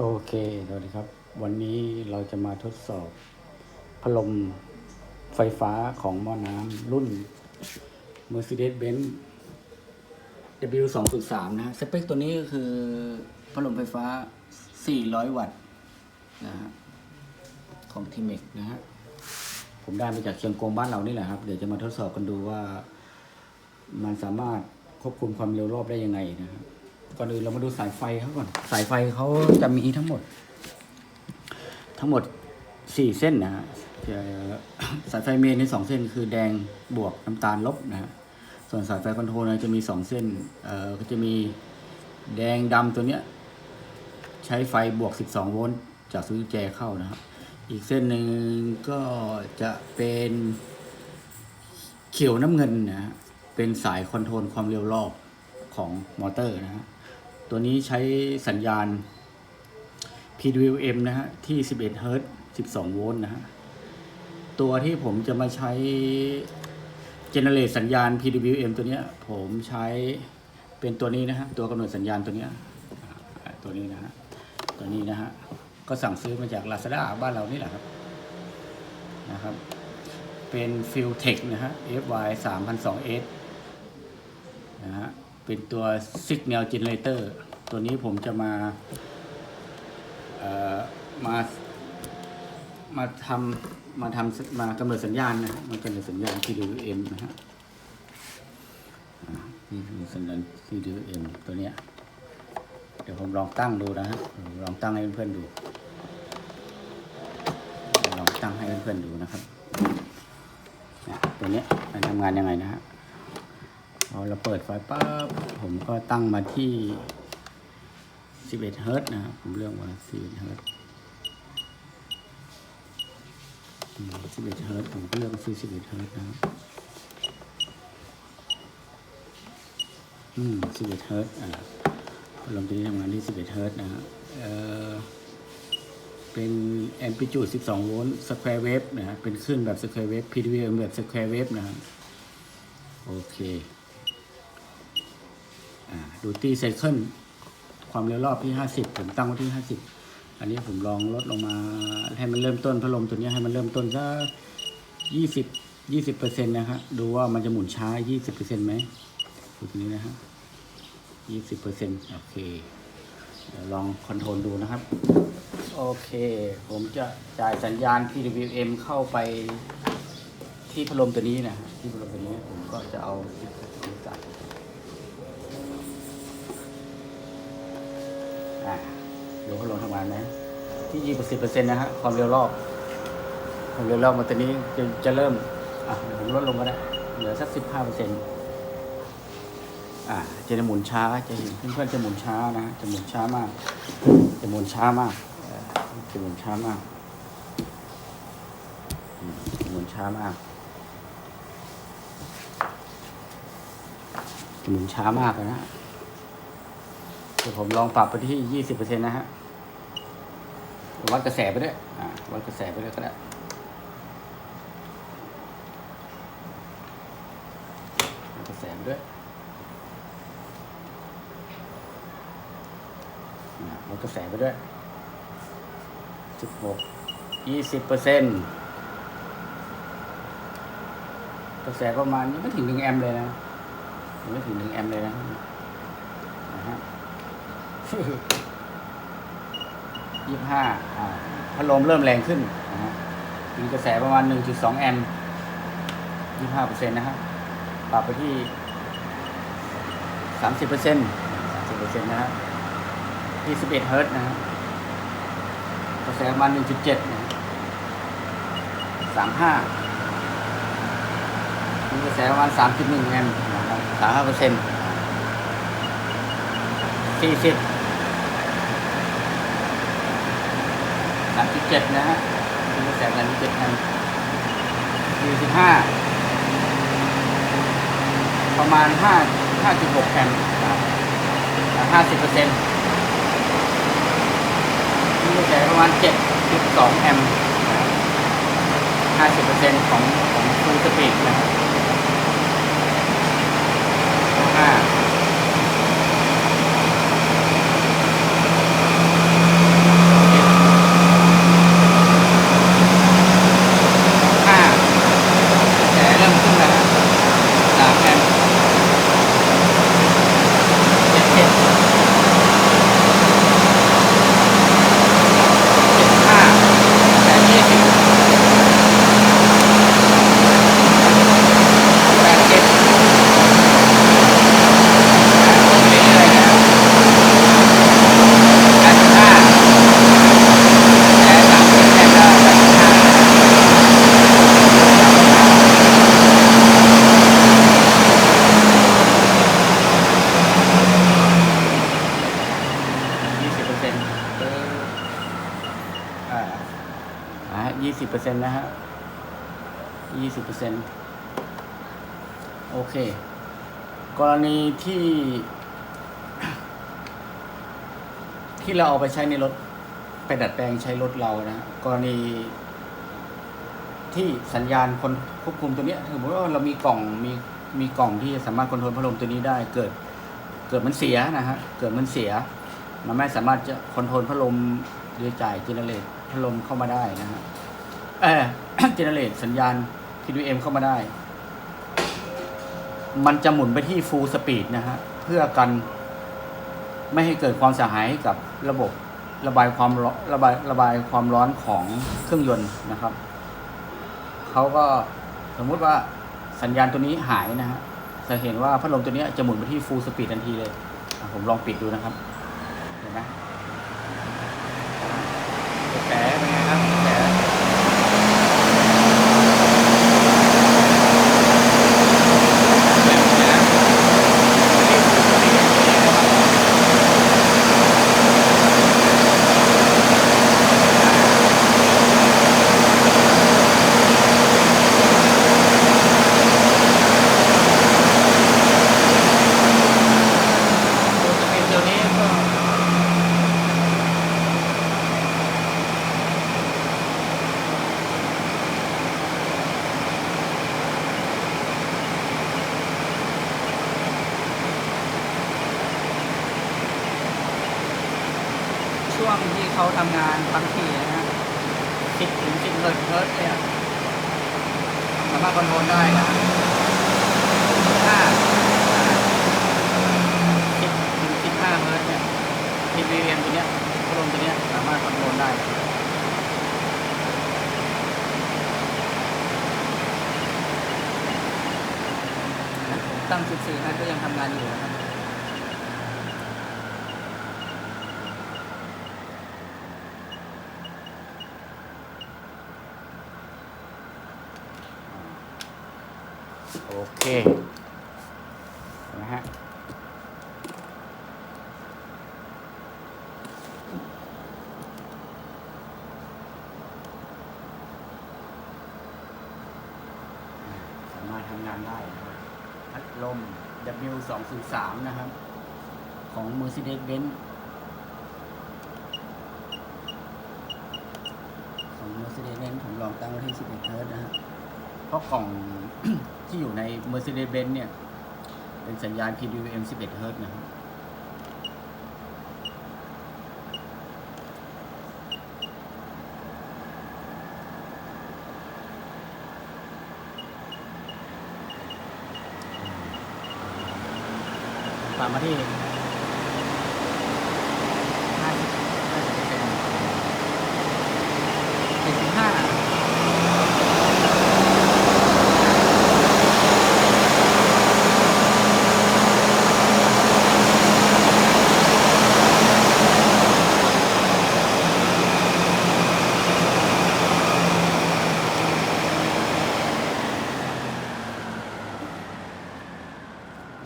โอเค สวัสดีครับ วันนี้เราจะมาทดสอบพัดลมไฟฟ้าของหม้อน้ำรุ่น Mercedes-Benz W203 นะฮะสเปคตัวนี้ก็คือพัดลมไฟฟ้า 400 วัตต์นะฮะ ของ t ิเมกนะฮะ ผมได้มาจากเชียงกงบ้านเรานี่แหละครับ เดี๋ยวจะมาทดสอบกันดูว่า มันสามารถควบคุมความเร็วรอบได้ยังไงนะครับ ก่อนอื่นเรามาดูสายไฟเขาก่อน สายไฟเขาจะมีทั้งหมด ทั้งหมดสี่เส้นนะฮะเอ่อสายไฟเมนในสองเส้น คือแดงบวกน้ำตาลลบนะฮะส่วนสายไฟคอนโทรลจะมีสองเส้น เอ่อก็จะมีแดงดำตัวเนี้ย ใช้ไฟบวก 12 โวลต์จากสวิตช์แจเข้านะครับ อีกเส้นหนึ่งก็จะเป็นเขียวน้ำเงินนะฮะเป็นสายคอนโทรลความเร็วรอบของมอเตอร์นะฮะ ตัวนี้ใช้สัญญาณ PWM นะฮะ ที่ 11 เฮิรตซ์12 โวลต์นะฮะ ตัวที่ผมจะมาใช้เจเนเรตสัญญาณ PWM ตัวเนี้ย ผมใช้เป็นตัวนี้นะฮะ ตัวกำหนดสัญญาณตัวเนี้ย ตัวนี้นะฮะ ตัวนี้นะฮะ ก็สั่งซื้อมาจาก Lazada บ้านเรานี่แหละครับ นะครับ เป็น f i l t e c h นะฮะ FY 3002S นะฮะ เป็นตัว Signal Generator ตัวนี้ผมจะมามามาทำมาทำมากำหนดสัญญาณนะฮะมากำหนดสัญญาณ PWM นะฮะนี่คือสัญญาณ PWM ตัวเนี้ยเดี๋ยวผมลองตั้งดูนะฮะลองตั้งให้เพื่อนๆดู ลองตั้งให้เพื่อนๆดูนะครับตัวเนี้ยมันทำงานยังไงนะฮะ อเราเปิดไฟปั๊บผมก็ตั้งมาที่ 11เฮิร์ตนะครับผมเลือกว่า11เฮิรตซ์อืม11เฮิร์ตผมก็เลือกที่11เฮิร์ตนะครับอืม11เฮิร์ตอ่าลมตัวนี้ทำงานที่11เฮิร์ตนะฮะเอ่อเป็นแอมพลิจูด12โวลต์สแควร์เวฟนะฮะเป็นคลื่นแบบสแควร์เวฟ PWM แบบสแควร์เวฟนะฮะโอเค อ่าดูตีไซเคิลความเร็วรอบที่ 50 ผมตั้งไว้ที่ 50 อันนี้ผมลองลดลงมาให้มันเริ่มต้นพัดลมตัวนี้ให้มันเริ่มต้นสัก20 20เปอร์เซ็นต์นะครับดูว่ามันจะหมุนช้า 20เปอร์เซ็นต์ไหมดูตรงนี้นะฮะ20เปอร์เซ็นต์โอเคเดี๋ยวลองคอนโทรลดูนะครับ โอเค ผมจะจ่ายสัญญาณ PWM เข้าไปที่พัดลมตัวนี้นะที่พัดลมตัวนี้ ผมก็จะเอาใส่อะ ดูพัดลมทำงานไหมที่ยี่สิบเปอร์เซ็นต์นะฮะความเร็วรอบความเร็วรอบมันตัวนี้จะจะเริ่มอะผมลดลงก็ได้เหลือสักสิบห้าเปอร์เซ็นต์อ่าจะหมุนช้าจะเห็นเพื่อนๆจะหมุนช้านะฮะจะหมุนช้ามาก จะหมุนช้ามากจะหมุนช้ามากจะหมุนช้ามากจะหมุนช้ามากเลยนะฮะ ดี๋ยวผมลองปรับไปที่ยี่สิบเปอร์เซ็นต์นะฮะวัดกระแสไปด้วยอ่าวัดกระแสไปด้วยก็ได้วัดกระแสไปด้วยลดกระแสไปด้วยสิบหกยี่สิบเปอร์เซ็นต์กระแสประมาณยังไม่ถึงหนึ่งแอมป์เลยนะยังไม่ถึงหนึ่งแอมป์เลยนะนะฮะ ยี่ห้าพัดลมเริ่มแรงขึ้นนะฮะมีกระแสประมาณหนึ่งจุดสองแอมป์ยี่ห้าเปอร์เซ็นต์นะฮะปรับไปที่สามสิบเปอร์เซ็นต์สามสิบเปอร์เซ็นต์นะฮะที่11เฮิร์ตซ์นะฮะกระแสประมาณ 1.7นะฮะ35มีกระแสประมาณ 3.1 แอมป์นะครับ35เปอร์เซ็นต์40 สามสิบเจ็ดนะฮะมีกระแสสามสิเจ็ดพันสี่สิบห้าประมาณห้าห้าจุดหกแผ่นห้าสิบเปอร์เซ็นต์มีกระแสประมาณเจ็ดจุดสองแอมห้าสิบเปอร์เซ็นต์ของของฟูลสปีดนะครับ ยี่สิบเปอร์เซ็นต์นะฮะยี่สิบเปอร์เซ็นต์โอเค กรณีที่ ที่เราเอาไปใช้ในรถ ไปดัดแปลงใช้รถเรานะ กรณีที่สัญญาณคนควบคุมตัวนี้ยสมมติว่าเรามีกล่องมีมีกล่องที่สามารถคอนโทรลพัดลมตัวนี้ได้เกิด เกิดมันเสียนะฮะเกิดมันเสีย มันไม่สามารถจะคอนโทรลพัดลมหรือจ่ายเจเนเรตพัดลมเข้ามาได้นะฮะ เออเจเนเรตสัญญาณ PWM เข้ามาได้ มันจะหมุนไปที่ full speed นะฮะ เพื่อกันไม่ให้เกิดความเสียหายกับระบบระบายความร้อนระบายระบายความร้อนของเครื่องยนต์นะครับ เขาก็สมมุติว่าสัญญาณตัวนี้หายนะฮะ จะเห็นว่าพัดลมตัวนี้จะหมุนไปที่ full speed ทันทีเลย ผมลองปิดดูนะครับ เห็นไหมกระแสเป็นไงครับกระแสตัวสปีดตัวนี้ก็ ช่วงที่ เขาทำงานบางทีนะฮะสิบถึงสิบเฮิร์ตเฮิร์ตเนี่ยสามารถคอนโทรลได้นะห้าสิบถึงสิบห้าเฮิร์ตเนี่ยทีวีเอ็มตัวเนี้ยพัดลมตัวเนี้ยสามารถคอนโทรลได้ตั้งจุดสื่อให้ก็ยังทำงานอยู่นะครับ เคนะฮะสามารถทำงานได้นะครับพัดลม W203 นะครับ ของ Mercedes-Benz ของ Mercedes-Benz ผมลองตั้งไว้ที่ 11เฮิร์ตซ์นะฮะ เพราะกล่อง ที่อยู่ใน Mercedes-Benz เนี่ย เป็นสัญญาณ PWM 11เฮิร์ตนะครับตามมาที่ห้าสิบห้าสิบเปอร์เซ็นต์เจ็ดสิบห้า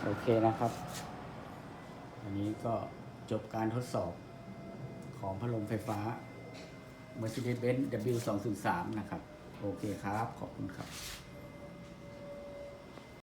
โอเคนะครับอันนี้ก็จบการทดสอบของพัดลมไฟฟ้า Mercedes-Benz W203 นะครับ โอเคครับ ขอบคุณครับ